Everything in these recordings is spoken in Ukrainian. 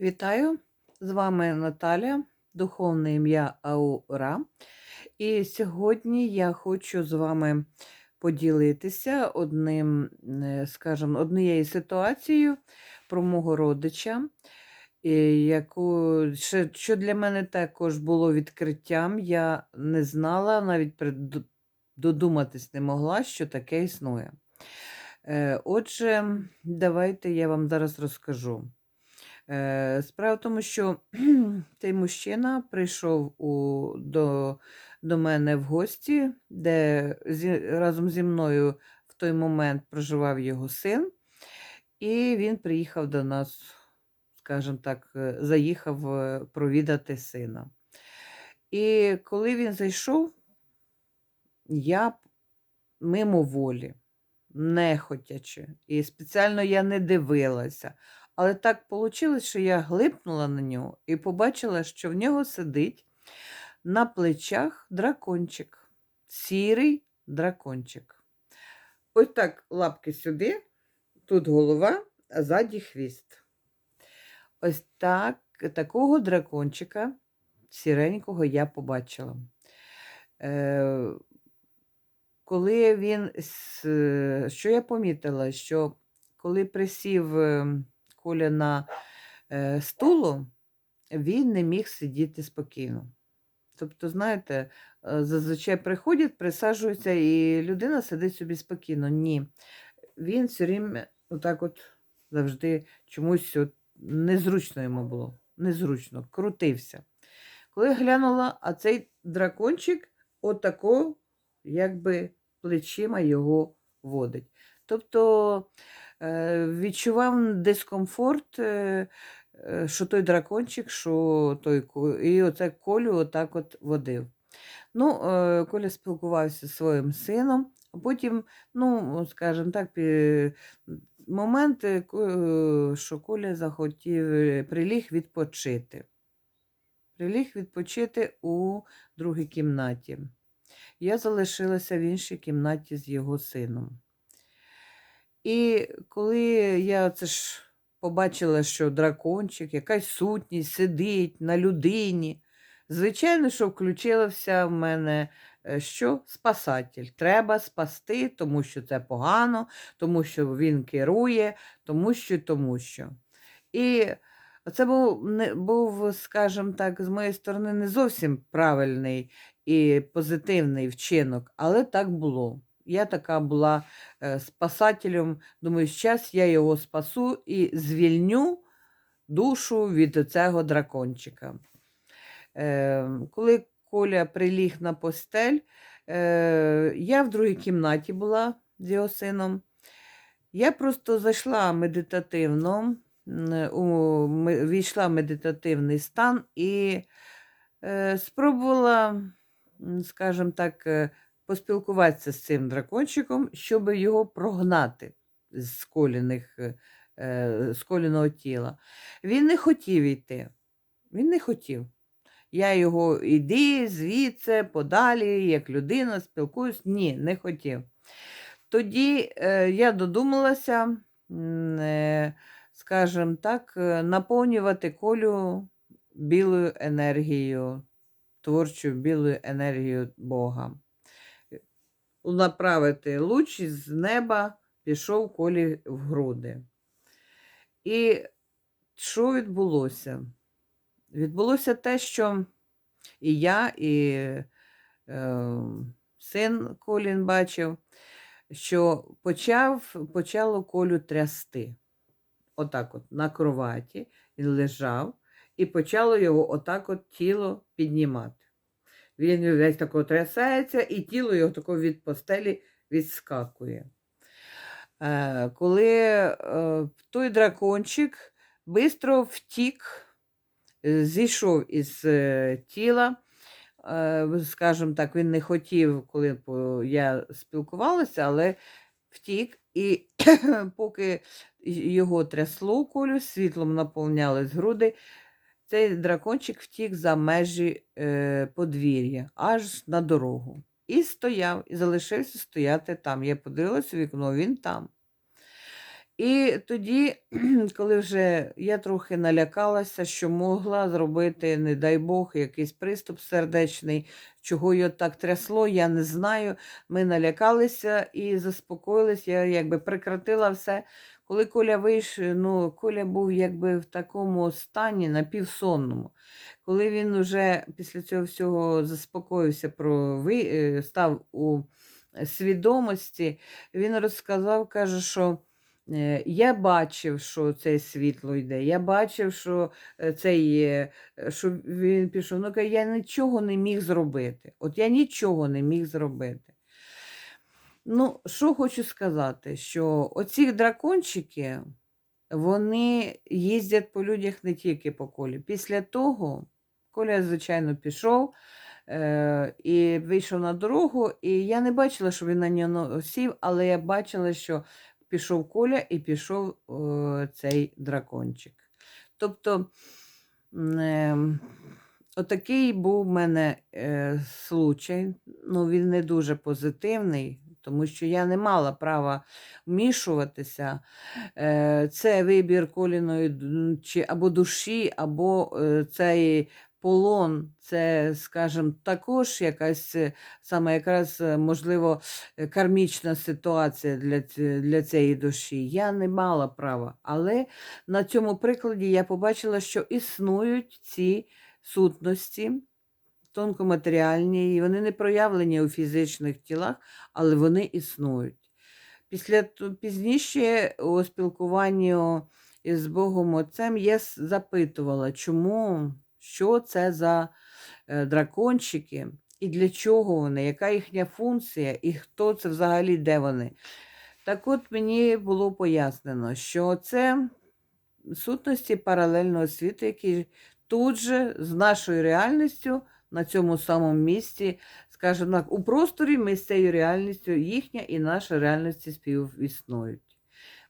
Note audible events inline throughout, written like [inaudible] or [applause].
Вітаю! З вами Наталя, духовне ім'я Аура. І сьогодні я хочу з вами поділитися одним, е, скажімо, однією ситуацією про мого родича, яку, що для мене також було відкриттям. Я не знала, навіть додуматись не могла, що таке існує. Е, Отже, давайте я вам зараз розкажу. Е, Справа в тому, що [clears throat] цей мужчина прийшов у, до, до мене в гості, де зі, разом зі мною в той момент проживав його син, і він приїхав до нас, скажімо так, е, заїхав е, провідати сина. І коли він зайшов, я мимо волі, нехотячи, і спеціально я не дивилася. Але так вийшло, що я глипнула на нього і побачила, що в нього сидить на плечах дракончик, сірий дракончик. Ось так лапки сюди, тут голова, а ззаді хвіст. Ось так, такого дракончика сіренького я побачила. Е, коли він, що я помітила, що коли присів е, Коля на е, стулу, він не міг сидіти спокійно. Тобто, знаєте, е, зазвичай приходять, присаджуються, і людина сидить собі спокійно. Ні. Він все время отак от завжди чомусь от незручно йому було. Незручно, крутився. Коли глянула, а цей дракончик отако, якби плечима його водить. Тобто відчував дискомфорт, е, е, що той дракончик, що той і оце колю отак от водив. Ну, е, Коля спілкувався зі своїм сином, а потім, ну, скажімо так, момент, що Коля захотів, приліг відпочити. Приліг відпочити у другій кімнаті. Я залишилася в іншій кімнаті з його сином. І коли я це ж побачила, що дракончик, якась сутність сидить на людині, звичайно, що включилося в мене е, що? Спасатель. Треба спасти, тому що це погано, тому що він керує, тому що, тому що. І це був, не, був, скажімо так, з моєї сторони, не зовсім правильний і позитивний вчинок, але так було. Я така була е, спасателем. Думаю, зараз я його спасу і звільню душу від цього дракончика. Е, коли Коля приліг на постель, е, я в другій кімнаті була з його сином. Я просто зайшла медитативно, війшла в медитативний стан і е, спробувала, скажімо так, е, поспілкуватися з цим дракончиком, щоб його прогнати з коліних, е, е, з коліного тіла. Він не хотів йти. Він не хотів. Я його іди звідси, подалі, як людина, спілкуюсь. Ні, не хотів. Тоді е, я додумалася, е, скажімо так, е, наповнювати колю білою енергією, творчою білою енергією Бога. Направити луч з неба пішов колі в груди. І що відбулося? Відбулося те, що і я, і е, син Колін бачив, що почав, почало колю трясти. Отак от на кроваті він лежав, і почало його отак от тіло піднімати. Він весь тако трясається, і тіло його тако від постелі відскакує. Е, коли е, той дракончик швидко втік, е, зійшов із тіла. Скажімо так, він не хотів, коли я спілкувалася, але втік. І [clears throat] поки його трясло колю, світлом наповнялись груди, цей дракончик втік за межі е, подвір'я, аж на дорогу. І стояв, і залишився стояти там. Я подивилася вікно, він там. І тоді, [clears throat] коли вже я трохи налякалася, що могла зробити, не дай Бог, якийсь приступ сердечний, чого його так трясло, я не знаю. Ми налякалися і заспокоїлись. Я якби прекратила все. Коли Коля вийшов, ну, Коля був якби в такому стані напівсонному. Коли він вже після цього всього заспокоївся, про ви, е, став у свідомості, він розказав, каже, що. Е, Я бачив, що це світло йде. Я бачив, що е, цей, е, що він пішов. Ну, я нічого не міг зробити. От я нічого не міг зробити. Ну, що хочу сказати, що оці дракончики, вони їздять по людях не тільки по колі. Після того Коля, звичайно, пішов е, і вийшов на дорогу, і я не бачила, що він на нього сів, але я бачила, що пішов Коля і пішов е, цей дракончик. Тобто, е, отакий був в мене е, случай. Ну, він не дуже позитивний, тому що я не мала права вмішуватися. Е, Це вибір коліної чи або душі, або е, цей полон, це, скажімо, також якась е, саме якраз, можливо, кармічна ситуація для, для цієї душі. Я не мала права. Але на цьому прикладі я побачила, що існують ці сутності тонкоматеріальні, і вони не проявлені у фізичних тілах, але вони існують. Після пізніше у спілкуванні із Богом Отцем я запитувала, чому, що це за е, дракончики, і для чого вони, яка їхня функція, і хто це взагалі, де вони. Так от мені було пояснено, що це сутності паралельного світу, які тут же з нашою реальністю на цьому самому місці, скажімо так, у просторі ми з цією реальністю, їхня і наша реальності співіснують.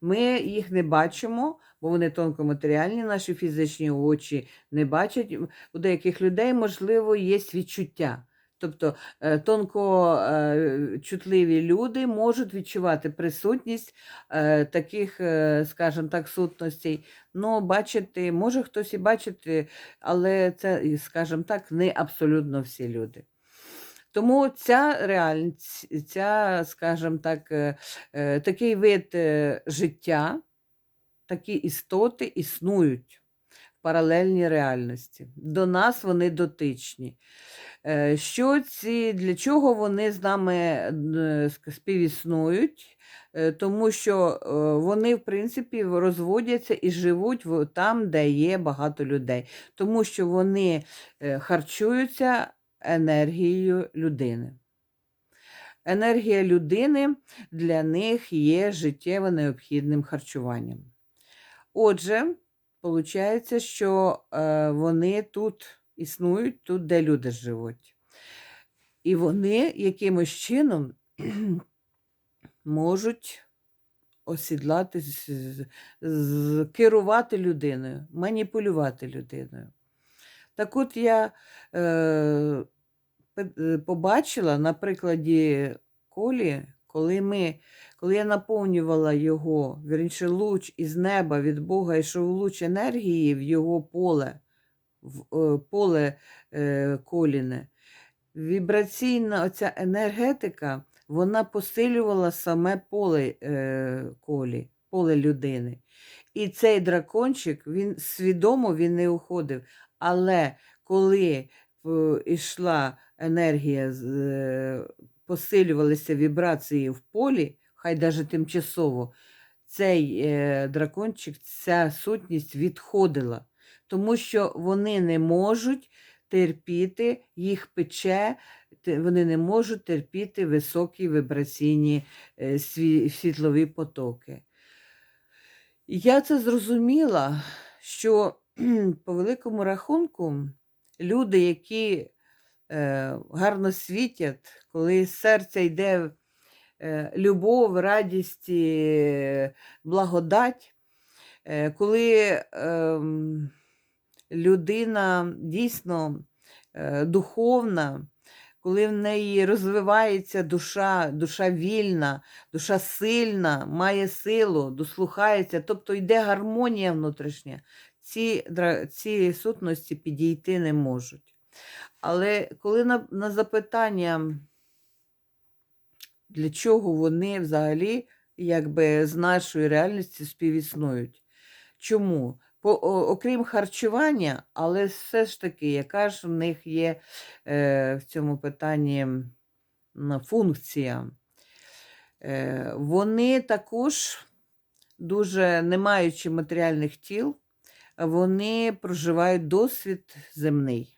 Ми їх не бачимо, бо вони тонкоматеріальні, наші фізичні очі не бачать. У деяких людей, можливо, є відчуття. Тобто е, тонко е, чутливі люди можуть відчувати присутність е, таких, скажімо так, сутностей. Ну, бачити, може хтось і бачити, але це, скажімо так, не абсолютно всі люди. Тому ця реальність, ця, скажімо так, такий вид життя, такі істоти існують в паралельній реальності. До нас вони дотичні. Е, Що ці, для чого вони з нами е, співіснують? Е, Тому що вони, в принципі, розводяться і живуть там, де є багато людей. Тому що вони харчуються енергією людини. Енергія людини для них є життєво необхідним харчуванням. Отже, виходить, що е, вони тут існують, тут, де люди живуть. І вони якимось чином [clears throat] можуть осідлати, керувати людиною, маніпулювати людиною. Так от я е, е, побачила на прикладі Колі, коли ми, коли я наповнювала його, вірніше, луч із неба від Бога йшов луч енергії в його поле, в е, поле е, коліне. Вібраційна оця енергетика, вона посилювала саме поле е, колі, поле людини. І цей дракончик, він свідомо він не уходив. Але коли йшла енергія, посилювалися вібрації в полі, хай навіть тимчасово, цей е, дракончик, ця сутність відходила, тому що вони не можуть терпіти, їх пече, вони не можуть терпіти високі вібраційні е, сві- світлові потоки. Я це зрозуміла, що по великому рахунку люди, які е, гарно світять, коли з серця йде любов, радість, е, благодать, е, коли ем, людина дійсно е, духовна, коли в неї розвивається душа, душа вільна, душа сильна, має силу, дослухається, тобто йде гармонія внутрішня, ці, ці сутності підійти не можуть. Але коли на, на запитання, для чого вони взагалі якби з нашої реальності співіснують? Чому? По, окрім харчування, але все ж таки, яка ж в них є е, в цьому питанні функція? Е, вони також, дуже не маючи матеріальних тіл, вони проживають досвід земний.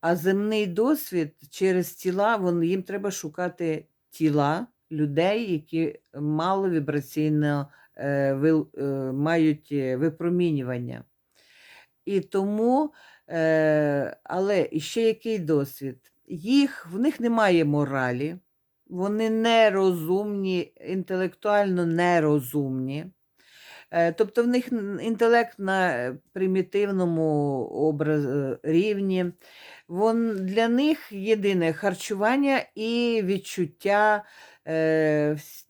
А земний досвід через тіла, вон, їм треба шукати тіла людей, які мало вібраційно е, вил- е, мають е, випромінювання. І тому, е, але ще який досвід? Їх, в них немає моралі, вони нерозумні, інтелектуально нерозумні. Е, Тобто в них інтелект на примітивному образ, е, рівні. Вон, для них єдине харчування і відчуття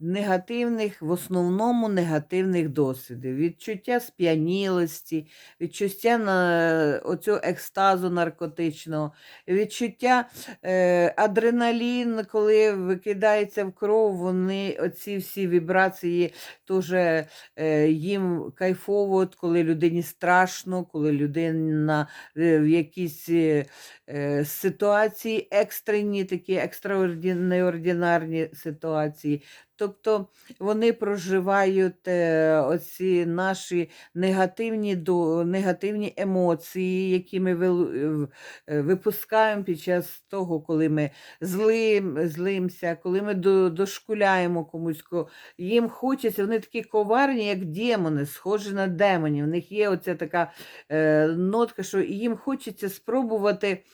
негативних, в основному негативних досвідів. Відчуття сп'янілості, відчуття на, оцього екстазу наркотичного, відчуття е, адреналін, коли викидається в кров, вони оці всі вібрації теж е, їм кайфово, коли людині страшно, коли людина е, в якійсь е, е, ситуації екстрені, такі екстраординарні ситуації. Тобто вони проживають е, оці наші негативні, негативні емоції, які ми е, випускаємо під час того, коли ми злим, злимся, коли ми до, дошкуляємо комусь. Їм хочеться, вони такі коварні, як демони, схожі на демонів. У них є оця така е, нотка, що їм хочеться спробувати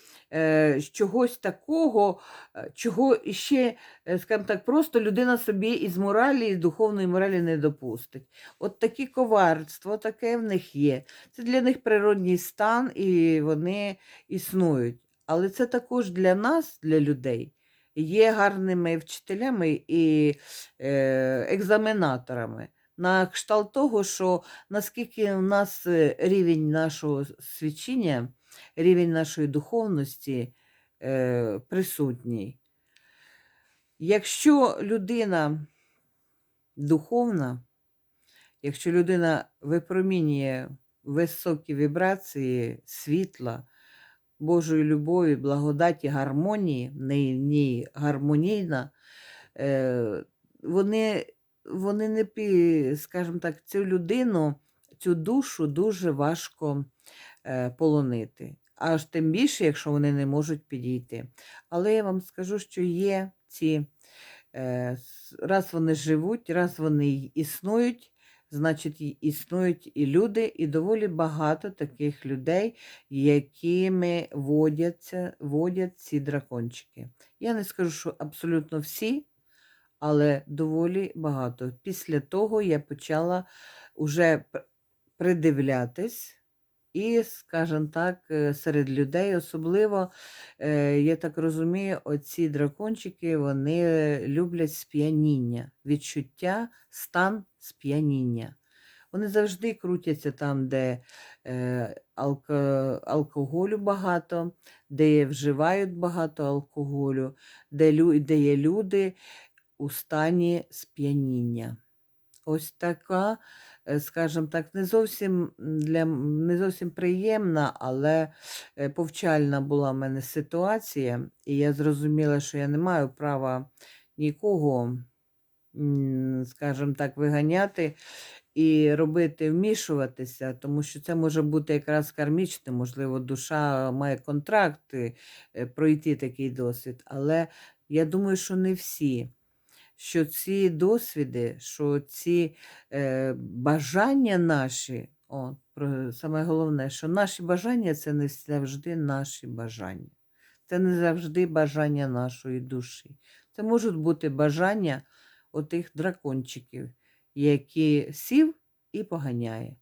чогось такого, е, чого іще, е, скажімо так, просто людина собі із моралі, із духовної моралі не допустить. От такі коварство, таке в них є. Це для них природній стан, і вони існують. Але це також для нас, для людей, є гарними вчителями і е, екзаменаторами. На кшталт того, що наскільки в нас е, рівень нашого свідчення, рівень нашої духовності е, присутній. Якщо людина духовна, якщо людина випромінює високі вібрації світла, Божої любові, благодаті, гармонії, в неї гармонійна, е, вони, вони не скажімо так, цю людину, цю душу дуже важко полонити. Аж тим більше, якщо вони не можуть підійти. Але я вам скажу, що є ці, е, раз вони живуть, раз вони існують, значить існують і люди, і доволі багато таких людей, якими водяться, водять ці дракончики. Я не скажу, що абсолютно всі, але доволі багато. Після того я почала уже п- придивлятись. І, скажімо так, е, серед людей особливо, е, я так розумію, оці дракончики вони люблять сп'яніння, відчуття, стан сп'яніння. Вони завжди крутяться там, де е, алко, алкоголю багато, де вживають багато алкоголю, де, лю, де є люди у стані сп'яніння. Ось така, скажімо так, не зовсім для не зовсім приємна, але е, повчальна була в мене ситуація, і я зрозуміла, що я не маю права нікого, скажімо так, виганяти і робити, вмішуватися, тому що це може бути якраз кармічним, можливо, душа має контракт е, е, пройти такий досвід, але я думаю, що не всі що ці досвіди, що ці е, бажання наші, о, про, саме головне, що наші бажання це не завжди наші бажання. Це не завжди бажання нашої душі. Це можуть бути бажання отих дракончиків, які сів і поганяє,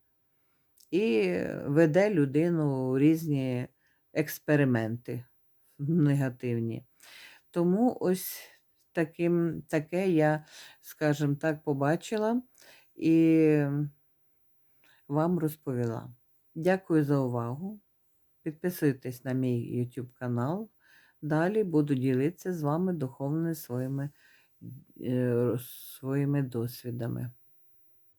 і веде людину у різні експерименти негативні. Тому ось таким, таке я, скажімо так, побачила і вам розповіла. Дякую за увагу. Підписуйтесь на мій YouTube канал. Далі буду ділитися з вами духовними своїми, е, своїми досвідами.